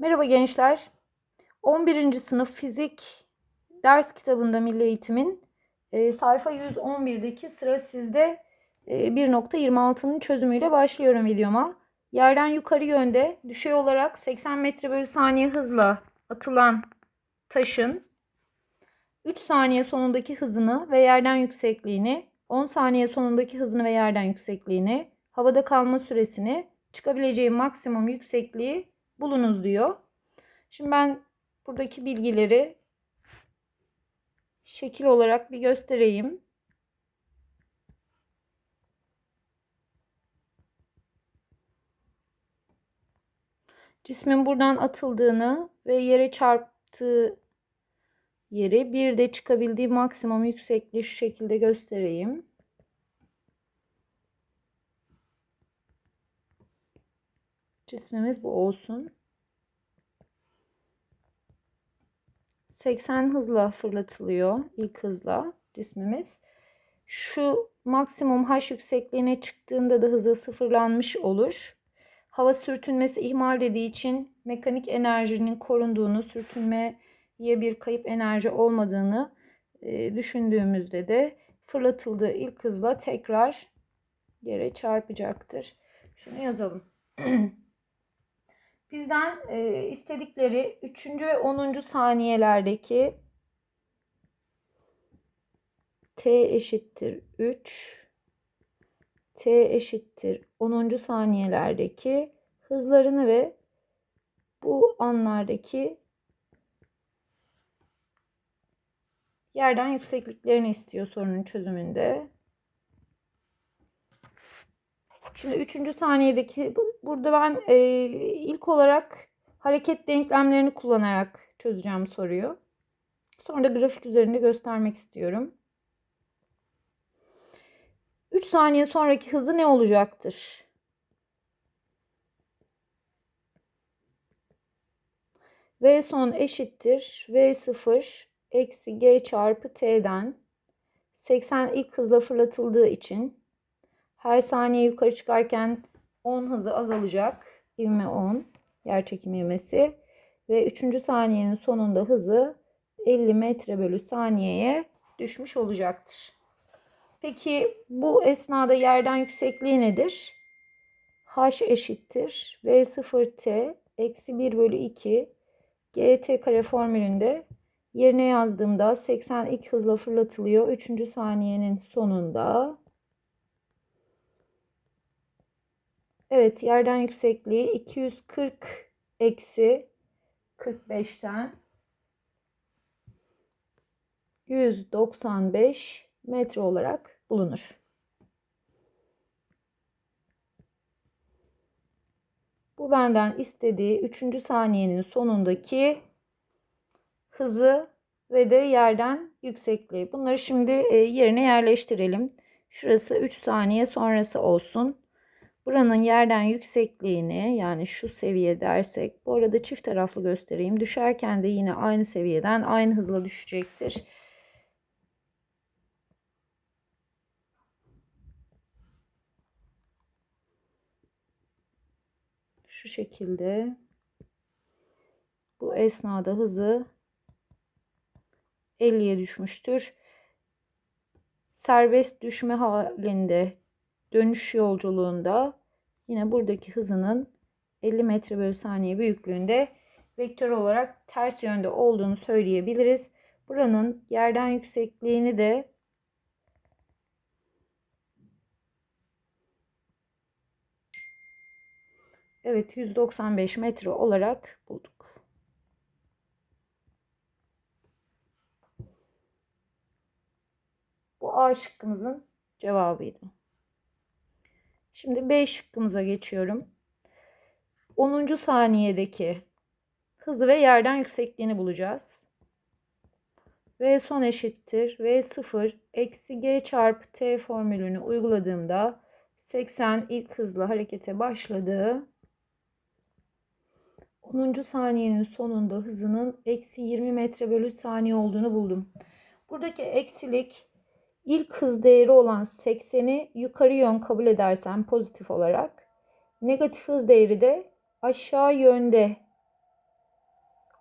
Merhaba gençler. 11. sınıf fizik ders kitabında Milli Eğitim'in e, sayfa 111'deki sıra sizde e, 1.26'nın çözümüyle başlıyorum videoma. Yerden yukarı yönde düşey olarak 80 metre bölü saniye hızla atılan taşın 3 saniye sonundaki hızını ve yerden yüksekliğini, 10 saniye sonundaki hızını ve yerden yüksekliğini, havada kalma süresini, çıkabileceği maksimum yüksekliği bulunuz diyor. Şimdi ben buradaki bilgileri şekil olarak bir göstereyim. Cismin buradan atıldığını ve yere çarptığı yeri bir de çıkabildiği maksimum yüksekliği şu şekilde göstereyim. Cismimiz bu olsun. 80 hızla fırlatılıyor ilk hızla cismimiz. Şu maksimum h yüksekliğine çıktığında da hızı sıfırlanmış olur. Hava sürtünmesi ihmal dediği için mekanik enerjinin korunduğunu, sürtünmeye bir kayıp enerji olmadığını e, düşündüğümüzde de fırlatıldığı ilk hızla tekrar yere çarpacaktır. Şunu yazalım. Bizden e, istedikleri 3. ve 10. saniyelerdeki t eşittir 3 t eşittir 10. saniyelerdeki hızlarını ve bu anlardaki yerden yüksekliklerini istiyor sorunun çözümünde. Şimdi üçüncü saniyedeki burada ben e, ilk olarak hareket denklemlerini kullanarak çözeceğim soruyu. Sonra da grafik üzerinde göstermek istiyorum. 3 saniye sonraki hızı ne olacaktır? V son eşittir V0 eksi G çarpı T'den 80 ilk hızla fırlatıldığı için her saniye yukarı çıkarken 10 hızı azalacak. İvme 10 yer çekimi ivmesi ve 3. saniyenin sonunda hızı 50 metre bölü saniyeye düşmüş olacaktır. Peki bu esnada yerden yüksekliği nedir? H eşittir V0T eksi 1 bölü 2 GT kare formülünde yerine yazdığımda 80 ilk hızla fırlatılıyor. 3. saniyenin sonunda Evet yerden yüksekliği 240 eksi 45'ten 195 metre olarak bulunur. Bu benden istediği 3. saniyenin sonundaki hızı ve de yerden yüksekliği. Bunları şimdi e, yerine yerleştirelim. Şurası 3 saniye sonrası olsun. Buranın yerden yüksekliğini yani şu seviye dersek bu arada çift taraflı göstereyim. Düşerken de yine aynı seviyeden aynı hızla düşecektir. Şu şekilde bu esnada hızı 50'ye düşmüştür. Serbest düşme halinde dönüş yolculuğunda yine buradaki hızının 50 metre bölü saniye büyüklüğünde vektör olarak ters yönde olduğunu söyleyebiliriz. Buranın yerden yüksekliğini de Evet 195 metre olarak bulduk. Bu A şıkkımızın cevabıydı. Şimdi B şıkkımıza geçiyorum. 10. saniyedeki hızı ve yerden yüksekliğini bulacağız. V son eşittir. V0 eksi G çarpı T formülünü uyguladığımda 80 ilk hızla harekete başladığı 10. saniyenin sonunda hızının eksi 20 metre bölü saniye olduğunu buldum. Buradaki eksilik ilk hız değeri olan 80'i yukarı yön kabul edersem pozitif olarak negatif hız değeri de aşağı yönde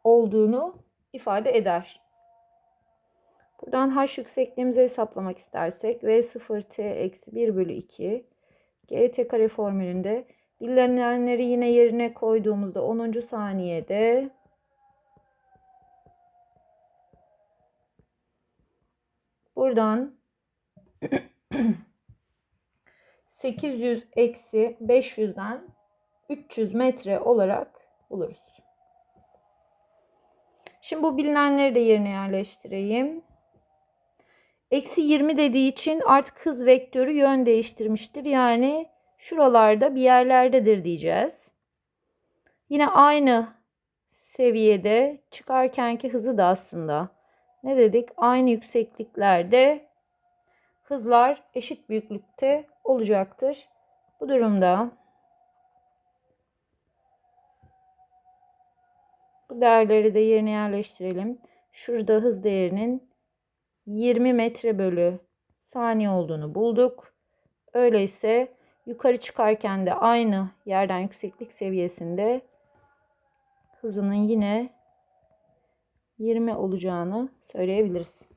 olduğunu ifade eder. Buradan h yüksekliğimizi hesaplamak istersek v0t eksi 1 bölü 2 gt kare formülünde bilinenleri yine yerine koyduğumuzda 10. saniyede buradan 800 eksi 500'den 300 metre olarak buluruz. Şimdi bu bilinenleri de yerine yerleştireyim. Eksi 20 dediği için artık hız vektörü yön değiştirmiştir. Yani şuralarda bir yerlerdedir diyeceğiz. Yine aynı seviyede çıkarkenki hızı da aslında ne dedik? Aynı yüksekliklerde hızlar eşit büyüklükte olacaktır. Bu durumda bu değerleri de yerine yerleştirelim. Şurada hız değerinin 20 metre bölü saniye olduğunu bulduk. Öyleyse yukarı çıkarken de aynı yerden yükseklik seviyesinde hızının yine 20 olacağını söyleyebiliriz.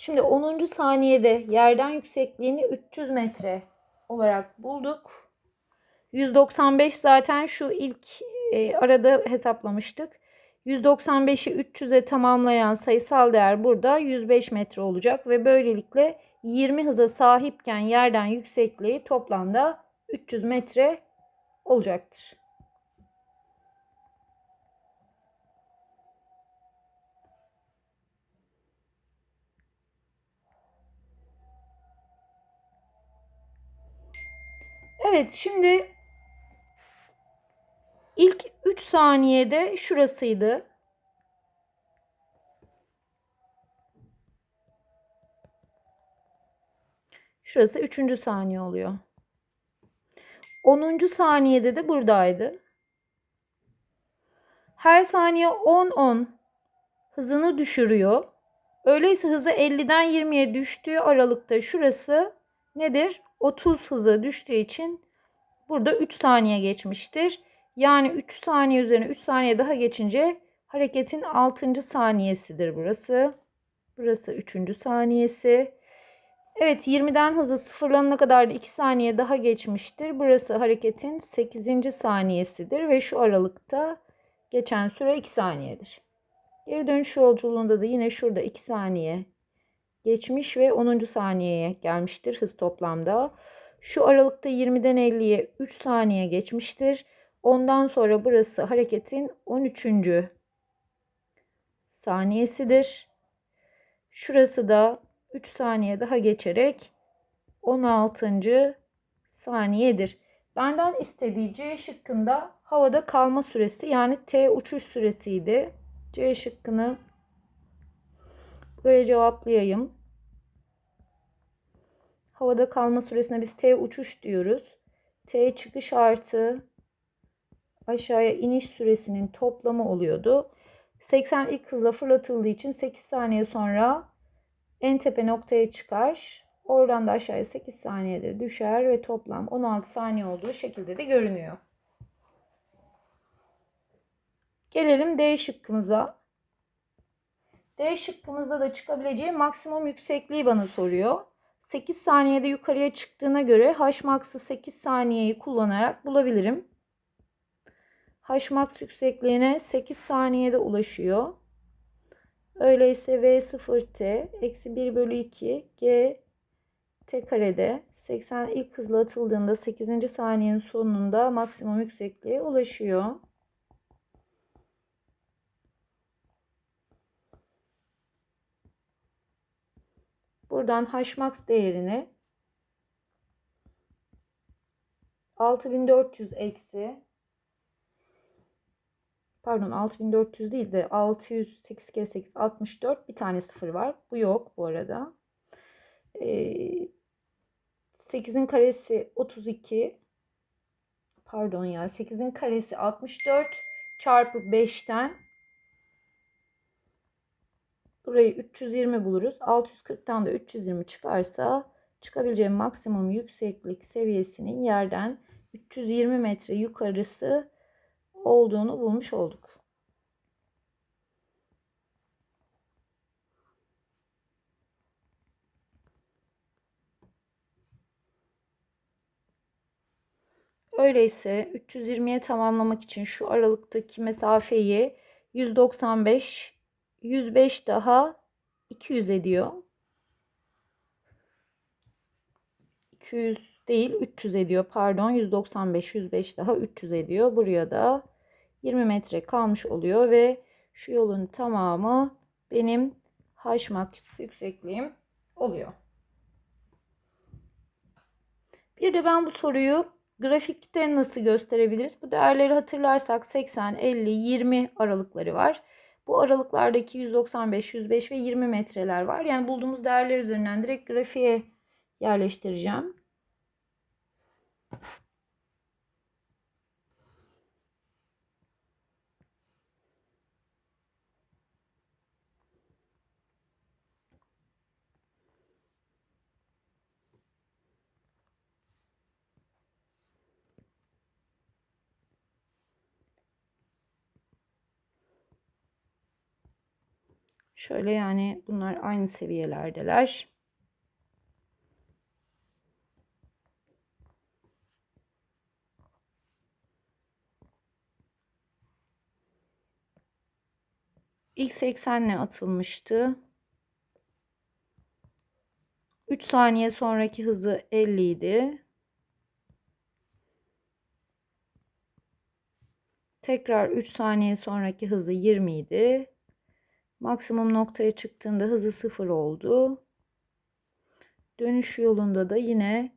Şimdi 10. saniyede yerden yüksekliğini 300 metre olarak bulduk. 195 zaten şu ilk e, arada hesaplamıştık. 195'i 300'e tamamlayan sayısal değer burada 105 metre olacak ve böylelikle 20 hıza sahipken yerden yüksekliği toplamda 300 metre olacaktır. Evet şimdi ilk 3 saniyede şurasıydı. Şurası 3. saniye oluyor. 10. saniyede de buradaydı. Her saniye 10-10 hızını düşürüyor. Öyleyse hızı 50'den 20'ye düştüğü aralıkta şurası nedir? 30 hıza düştüğü için burada 3 saniye geçmiştir. Yani 3 saniye üzerine 3 saniye daha geçince hareketin 6. saniyesidir burası. Burası 3. saniyesi. Evet 20'den hızı sıfırlanana kadar da 2 saniye daha geçmiştir. Burası hareketin 8. saniyesidir ve şu aralıkta geçen süre 2 saniyedir. Geri dönüş yolculuğunda da yine şurada 2 saniye geçmiş ve 10. saniyeye gelmiştir hız toplamda. Şu aralıkta 20'den 50'ye 3 saniye geçmiştir. Ondan sonra burası hareketin 13. saniyesidir. Şurası da 3 saniye daha geçerek 16. saniyedir. Benden istediği C şıkkında havada kalma süresi yani T uçuş süresiydi. C şıkkını buraya cevaplayayım. Havada kalma süresine biz T uçuş diyoruz. T çıkış artı aşağıya iniş süresinin toplamı oluyordu. 80 ilk hızla fırlatıldığı için 8 saniye sonra en tepe noktaya çıkar. Oradan da aşağıya 8 saniyede düşer ve toplam 16 saniye olduğu şekilde de görünüyor. Gelelim D şıkkımıza. D şıkkımızda da çıkabileceği maksimum yüksekliği bana soruyor. 8 saniyede yukarıya çıktığına göre Hmax'ı 8 saniyeyi kullanarak bulabilirim. Hmax yüksekliğine 8 saniyede ulaşıyor. Öyleyse V0t eksi 1 bölü 2 G t karede 80 ilk hızla atıldığında 8. saniyenin sonunda maksimum yüksekliğe ulaşıyor. Buradan Hmax değerini 6400 eksi pardon 6400 değil de 608 kere 8 64 bir tane sıfır var. Bu yok bu arada. Ee, 8'in karesi 32 pardon ya 8'in karesi 64 çarpı 5'ten Burayı 320 buluruz. 640'tan da 320 çıkarsa çıkabileceğim maksimum yükseklik seviyesinin yerden 320 metre yukarısı olduğunu bulmuş olduk. Öyleyse 320'ye tamamlamak için şu aralıktaki mesafeyi 195 105 daha 200 ediyor. 200 değil 300 ediyor pardon 195 105 daha 300 ediyor. Buraya da 20 metre kalmış oluyor ve şu yolun tamamı benim h max yüksekliğim oluyor. Bir de ben bu soruyu grafikte nasıl gösterebiliriz? Bu değerleri hatırlarsak 80, 50, 20 aralıkları var. Bu aralıklardaki 195, 105 ve 20 metreler var. Yani bulduğumuz değerler üzerinden direkt grafiğe yerleştireceğim. Şöyle yani bunlar aynı seviyelerdeler. İlk 80'le atılmıştı. 3 saniye sonraki hızı 50 idi. Tekrar 3 saniye sonraki hızı 20 idi. Maksimum noktaya çıktığında hızı 0 oldu. Dönüş yolunda da yine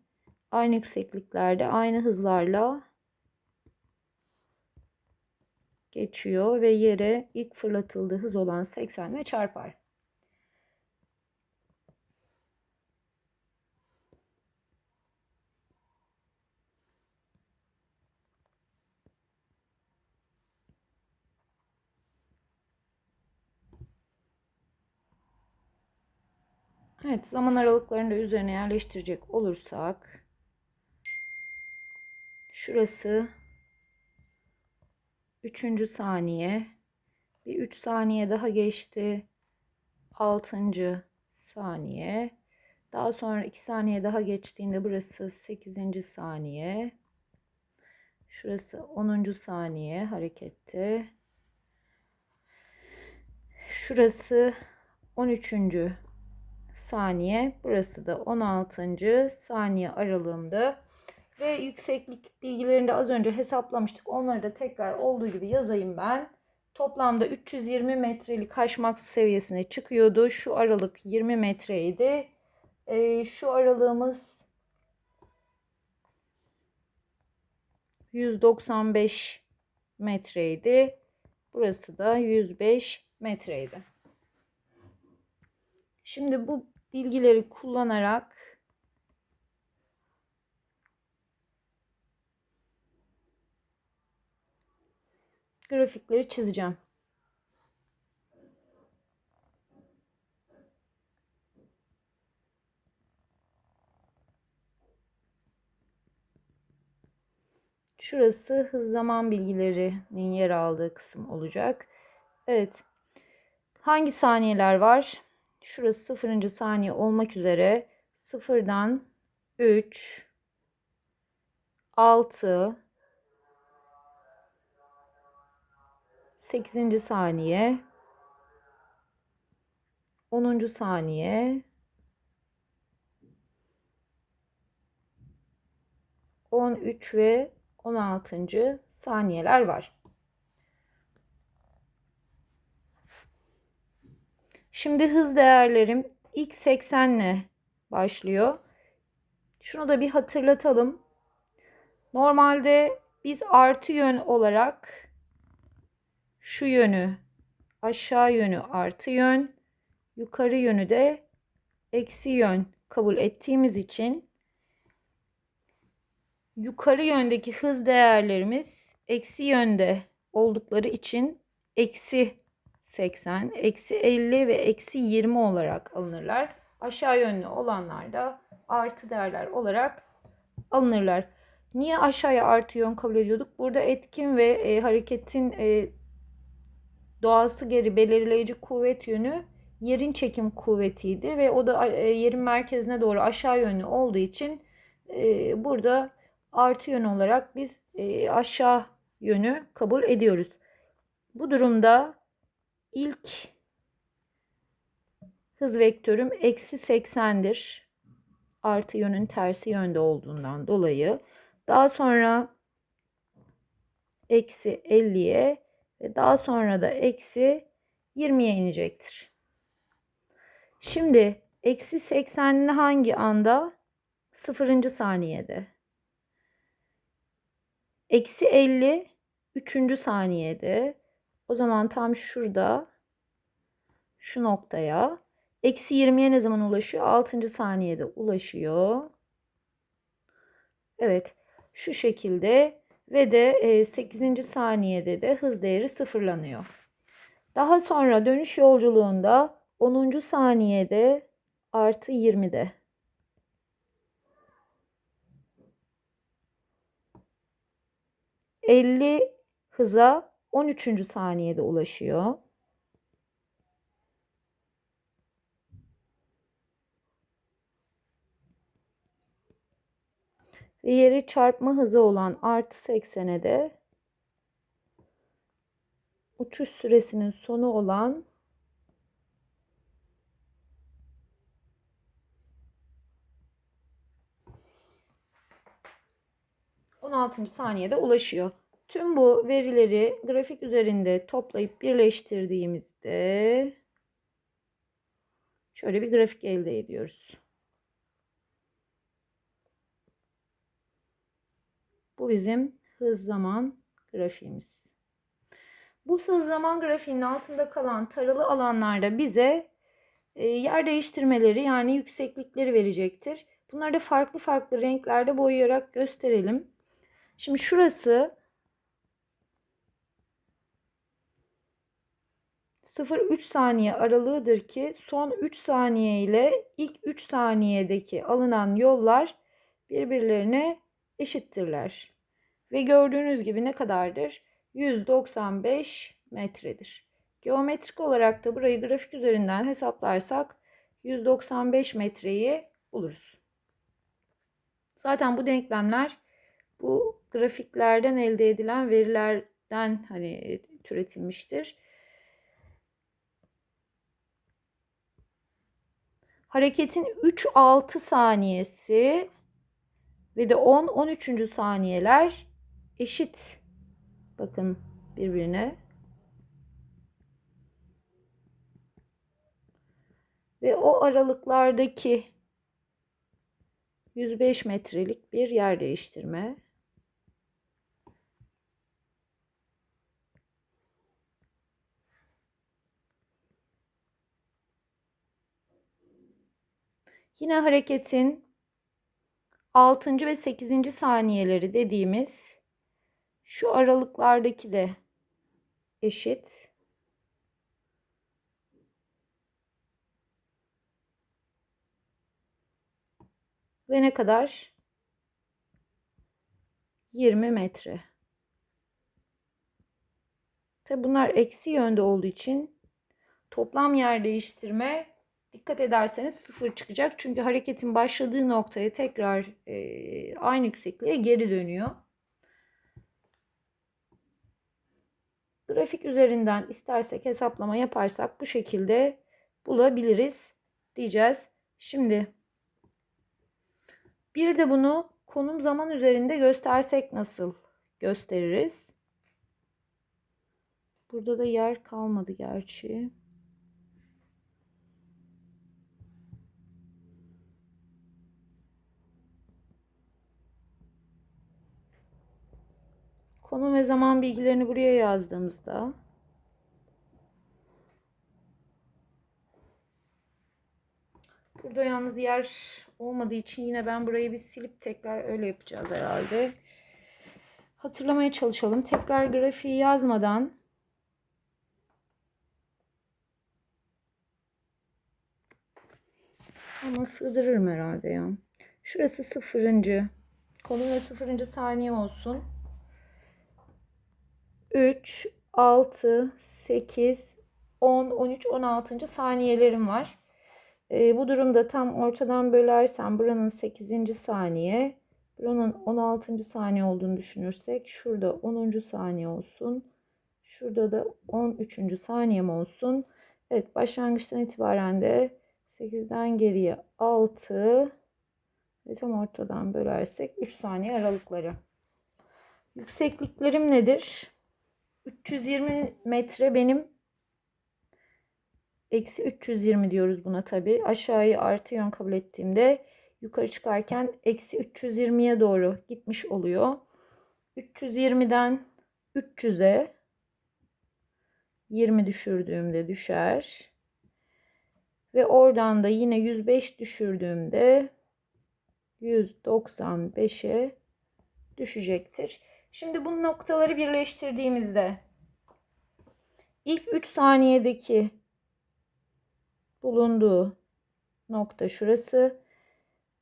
aynı yüksekliklerde aynı hızlarla geçiyor ve yere ilk fırlatıldığı hız olan 80 ile çarpar. Evet, zaman aralıklarını da üzerine yerleştirecek olursak şurası 3. saniye bir 3 saniye daha geçti. 6. saniye. Daha sonra 2 saniye daha geçtiğinde burası 8. saniye. Şurası 10. saniye harekette. Şurası 13 saniye. Burası da 16. saniye aralığında. Ve yükseklik bilgilerini de az önce hesaplamıştık. Onları da tekrar olduğu gibi yazayım ben. Toplamda 320 metrelik Hmax seviyesine çıkıyordu. Şu aralık 20 metreydi. Ee, şu aralığımız 195 metreydi. Burası da 105 metreydi. Şimdi bu bilgileri kullanarak grafikleri çizeceğim. Şurası hız zaman bilgilerinin yer aldığı kısım olacak. Evet. Hangi saniyeler var? Şurası sıfırıncı saniye olmak üzere sıfırdan 3 6 8. saniye 10. saniye 13 ve 16. saniyeler var. Şimdi hız değerlerim ilk 80 ile başlıyor. Şunu da bir hatırlatalım. Normalde biz artı yön olarak şu yönü aşağı yönü artı yön, yukarı yönü de eksi yön kabul ettiğimiz için yukarı yöndeki hız değerlerimiz eksi yönde oldukları için eksi 80, eksi 50 ve eksi 20 olarak alınırlar. Aşağı yönlü olanlar da artı değerler olarak alınırlar. Niye aşağıya artı yön kabul ediyorduk? Burada etkin ve e, hareketin e, doğası geri belirleyici kuvvet yönü yerin çekim kuvvetiydi ve o da e, yerin merkezine doğru aşağı yönlü olduğu için e, burada artı yön olarak biz e, aşağı yönü kabul ediyoruz. Bu durumda ilk hız vektörüm eksi 80'dir. Artı yönün tersi yönde olduğundan dolayı. Daha sonra eksi 50'ye ve daha sonra da eksi 20'ye inecektir. Şimdi eksi 80'li hangi anda? Sıfırıncı saniyede. Eksi 50 üçüncü saniyede. O zaman tam şurada şu noktaya. Eksi 20'ye ne zaman ulaşıyor? 6. saniyede ulaşıyor. Evet. Şu şekilde ve de 8. saniyede de hız değeri sıfırlanıyor. Daha sonra dönüş yolculuğunda 10. saniyede artı 20'de. Elli hıza 13. saniyede ulaşıyor. Ve yeri çarpma hızı olan artı 80'e de uçuş süresinin sonu olan 16. saniyede ulaşıyor. Tüm bu verileri grafik üzerinde toplayıp birleştirdiğimizde şöyle bir grafik elde ediyoruz. Bu bizim hız zaman grafiğimiz. Bu hız zaman grafiğinin altında kalan taralı alanlarda bize e, yer değiştirmeleri yani yükseklikleri verecektir. Bunları da farklı farklı renklerde boyayarak gösterelim. Şimdi şurası 0-3 saniye aralığıdır ki son 3 saniye ile ilk 3 saniyedeki alınan yollar birbirlerine eşittirler. Ve gördüğünüz gibi ne kadardır? 195 metredir. Geometrik olarak da burayı grafik üzerinden hesaplarsak 195 metreyi buluruz. Zaten bu denklemler bu grafiklerden elde edilen verilerden hani türetilmiştir. Hareketin 3-6 saniyesi ve de 10-13. saniyeler eşit. Bakın birbirine. Ve o aralıklardaki 105 metrelik bir yer değiştirme. Yine hareketin 6. ve 8. saniyeleri dediğimiz şu aralıklardaki de eşit. Ve ne kadar? 20 metre. Tabi bunlar eksi yönde olduğu için toplam yer değiştirme dikkat ederseniz sıfır çıkacak. Çünkü hareketin başladığı noktaya tekrar e, aynı yüksekliğe geri dönüyor. Grafik üzerinden istersek hesaplama yaparsak bu şekilde bulabiliriz diyeceğiz. Şimdi bir de bunu konum zaman üzerinde göstersek nasıl gösteririz? Burada da yer kalmadı gerçi. Konum ve zaman bilgilerini buraya yazdığımızda Burada yalnız yer olmadığı için yine ben burayı bir silip tekrar öyle yapacağız herhalde. Hatırlamaya çalışalım. Tekrar grafiği yazmadan Ama sığdırırım herhalde ya. Şurası sıfırıncı. Konu ve sıfırıncı saniye olsun. 3, 6, 8, 10, 13, 16. saniyelerim var. E, bu durumda tam ortadan bölersem buranın 8. saniye, buranın 16. saniye olduğunu düşünürsek şurada 10. saniye olsun. Şurada da 13. saniyem olsun. Evet başlangıçtan itibaren de 8'den geriye 6 ve tam ortadan bölersek 3 saniye aralıkları. Yüksekliklerim nedir? 320 metre benim eksi 320 diyoruz buna tabi. Aşağıyı artı yön kabul ettiğimde yukarı çıkarken eksi 320'ye doğru gitmiş oluyor. 320'den 300'e 20 düşürdüğümde düşer. Ve oradan da yine 105 düşürdüğümde 195'e düşecektir. Şimdi bu noktaları birleştirdiğimizde ilk 3 saniyedeki bulunduğu nokta şurası.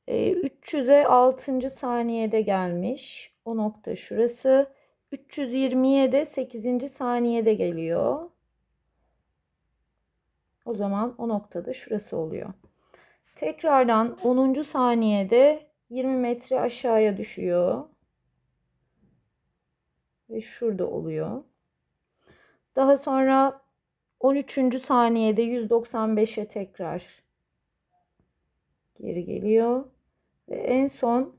300'e 6. saniyede gelmiş. O nokta şurası. 320'ye de 8. saniyede geliyor. O zaman o noktada şurası oluyor. Tekrardan 10. saniyede 20 metre aşağıya düşüyor. Ve şurada oluyor. Daha sonra 13. saniyede 195'e tekrar geri geliyor. Ve en son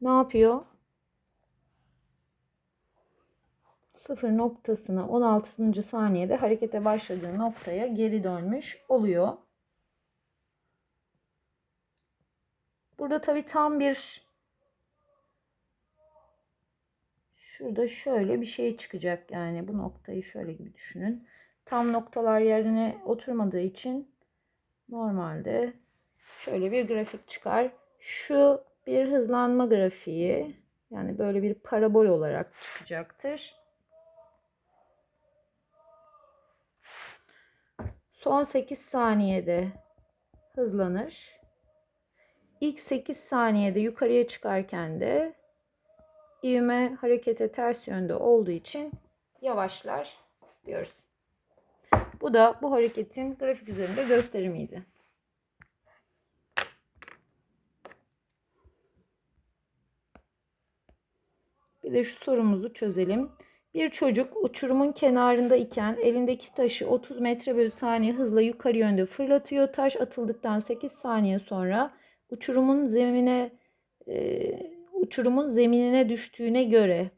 ne yapıyor? Sıfır noktasına 16. saniyede harekete başladığı noktaya geri dönmüş oluyor. Burada tabi tam bir şurada şöyle bir şey çıkacak yani bu noktayı şöyle gibi düşünün. Tam noktalar yerine oturmadığı için normalde şöyle bir grafik çıkar. Şu bir hızlanma grafiği yani böyle bir parabol olarak çıkacaktır. Son 8 saniyede hızlanır. İlk 8 saniyede yukarıya çıkarken de ivme harekete ters yönde olduğu için yavaşlar diyoruz. Bu da bu hareketin grafik üzerinde gösterimiydi. Bir de şu sorumuzu çözelim. Bir çocuk uçurumun kenarında iken elindeki taşı 30 metre bölü saniye hızla yukarı yönde fırlatıyor. Taş atıldıktan 8 saniye sonra uçurumun zemine e, uçurumun zeminine düştüğüne göre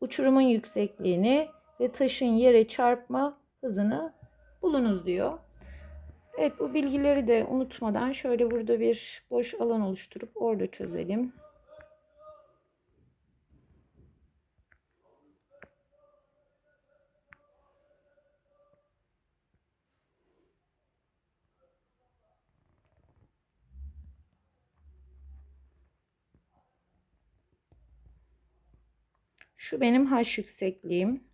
uçurumun yüksekliğini ve taşın yere çarpma hızını bulunuz diyor. Evet bu bilgileri de unutmadan şöyle burada bir boş alan oluşturup orada çözelim. Şu benim H yüksekliğim.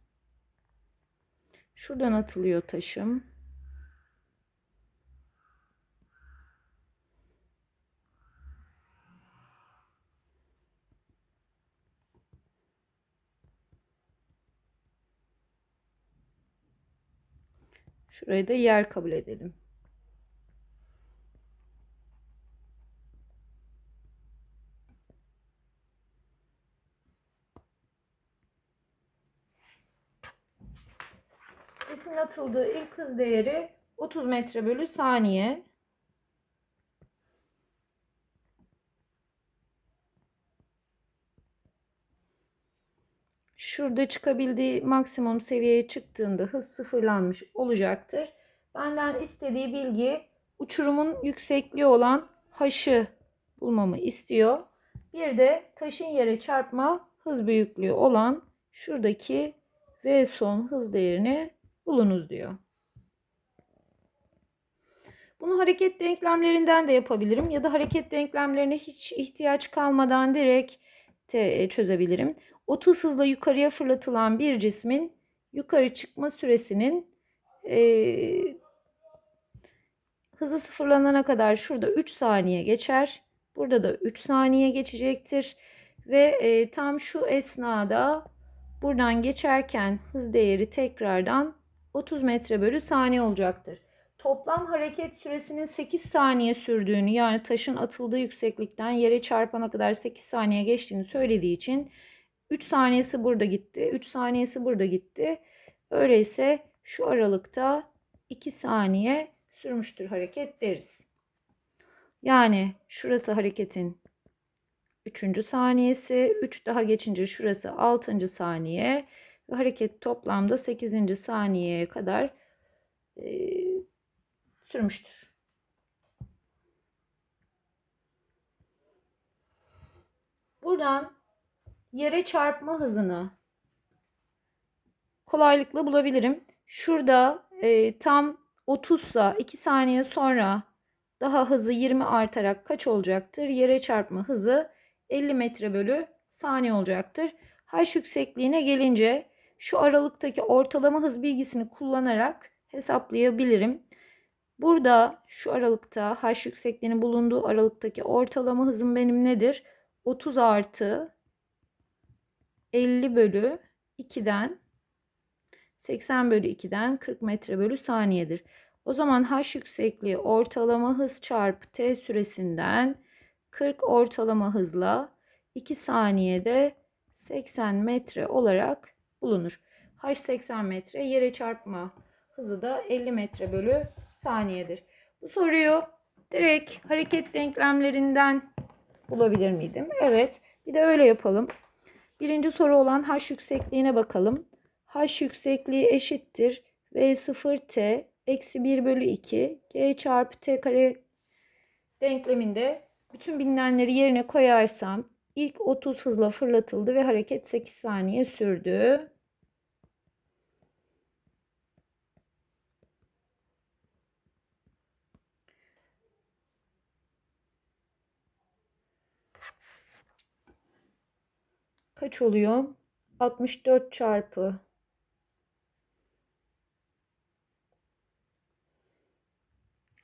Şuradan atılıyor taşım. Şurayı da yer kabul edelim. Cismin atıldığı ilk hız değeri 30 metre bölü saniye. Şurada çıkabildiği maksimum seviyeye çıktığında hız sıfırlanmış olacaktır. Benden istediği bilgi uçurumun yüksekliği olan haşı bulmamı istiyor. Bir de taşın yere çarpma hız büyüklüğü olan şuradaki V son hız değerini bulunuz diyor. Bunu hareket denklemlerinden de yapabilirim ya da hareket denklemlerine hiç ihtiyaç kalmadan direkt de çözebilirim. 30 hızla yukarıya fırlatılan bir cismin yukarı çıkma süresinin e, Hızı sıfırlanana kadar şurada 3 saniye geçer. Burada da 3 saniye geçecektir. Ve e, tam şu esnada buradan geçerken hız değeri tekrardan 30 metre bölü saniye olacaktır. Toplam hareket süresinin 8 saniye sürdüğünü yani taşın atıldığı yükseklikten yere çarpana kadar 8 saniye geçtiğini söylediği için 3 saniyesi burada gitti. 3 saniyesi burada gitti. Öyleyse şu aralıkta 2 saniye sürmüştür hareket deriz. Yani şurası hareketin 3. saniyesi. 3 daha geçince şurası 6. saniye. Hareket toplamda 8. saniyeye kadar e, sürmüştür. Buradan yere çarpma hızını kolaylıkla bulabilirim. Şurada e, tam 30 sa 2 saniye sonra daha hızı 20 artarak kaç olacaktır? Yere çarpma hızı 50 metre bölü saniye olacaktır. H yüksekliğine gelince şu aralıktaki ortalama hız bilgisini kullanarak hesaplayabilirim. Burada şu aralıkta H yüksekliğinin bulunduğu aralıktaki ortalama hızım benim nedir? 30 artı 50 bölü 2'den 80 bölü 2'den 40 metre bölü saniyedir. O zaman h yüksekliği ortalama hız çarpı t süresinden 40 ortalama hızla 2 saniyede 80 metre olarak bulunur. h 80 metre yere çarpma hızı da 50 metre bölü saniyedir. Bu soruyu direkt hareket denklemlerinden bulabilir miydim? Evet. Bir de öyle yapalım. Birinci soru olan h yüksekliğine bakalım. h yüksekliği eşittir. V0t eksi 1 bölü 2 g çarpı t kare denkleminde bütün bilinenleri yerine koyarsam ilk 30 hızla fırlatıldı ve hareket 8 saniye sürdü. Kaç oluyor? 64 çarpı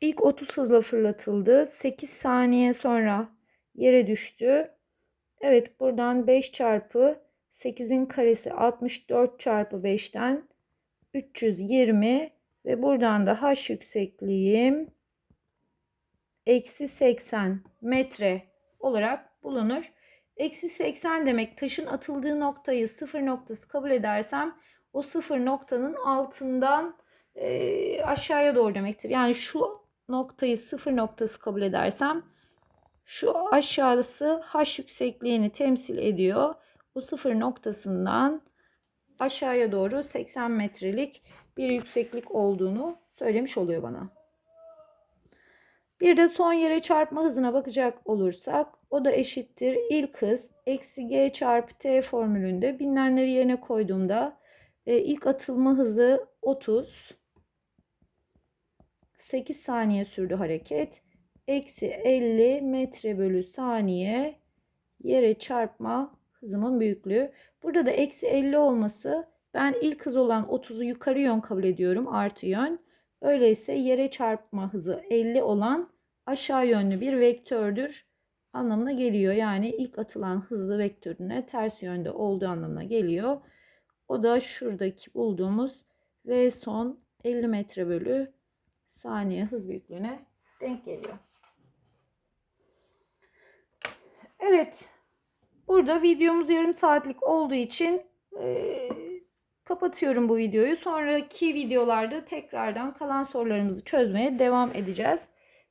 İlk 30 hızla fırlatıldı. 8 saniye sonra yere düştü. Evet buradan 5 çarpı 8'in karesi 64 çarpı 5'ten 320 ve buradan da h yüksekliğim eksi 80 metre olarak bulunur. Eksi 80 demek taşın atıldığı noktayı sıfır noktası kabul edersem o sıfır noktanın altından e, aşağıya doğru demektir. Yani şu noktayı sıfır noktası kabul edersem şu aşağısı h yüksekliğini temsil ediyor. Bu sıfır noktasından aşağıya doğru 80 metrelik bir yükseklik olduğunu söylemiş oluyor bana. Bir de son yere çarpma hızına bakacak olursak o da eşittir. İlk hız eksi g çarpı t formülünde bilinenleri yerine koyduğumda e, ilk atılma hızı 30. 8 saniye sürdü hareket. Eksi 50 metre bölü saniye yere çarpma hızımın büyüklüğü. Burada da eksi 50 olması ben ilk hız olan 30'u yukarı yön kabul ediyorum artı yön. Öyleyse yere çarpma hızı 50 olan aşağı yönlü bir vektördür anlamına geliyor. Yani ilk atılan hızlı vektörüne ters yönde olduğu anlamına geliyor. O da şuradaki bulduğumuz v son 50 metre bölü saniye hız büyüklüğüne denk geliyor. Evet. Burada videomuz yarım saatlik olduğu için e, kapatıyorum bu videoyu. Sonraki videolarda tekrardan kalan sorularımızı çözmeye devam edeceğiz.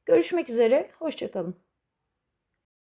Görüşmek üzere. Hoşçakalın.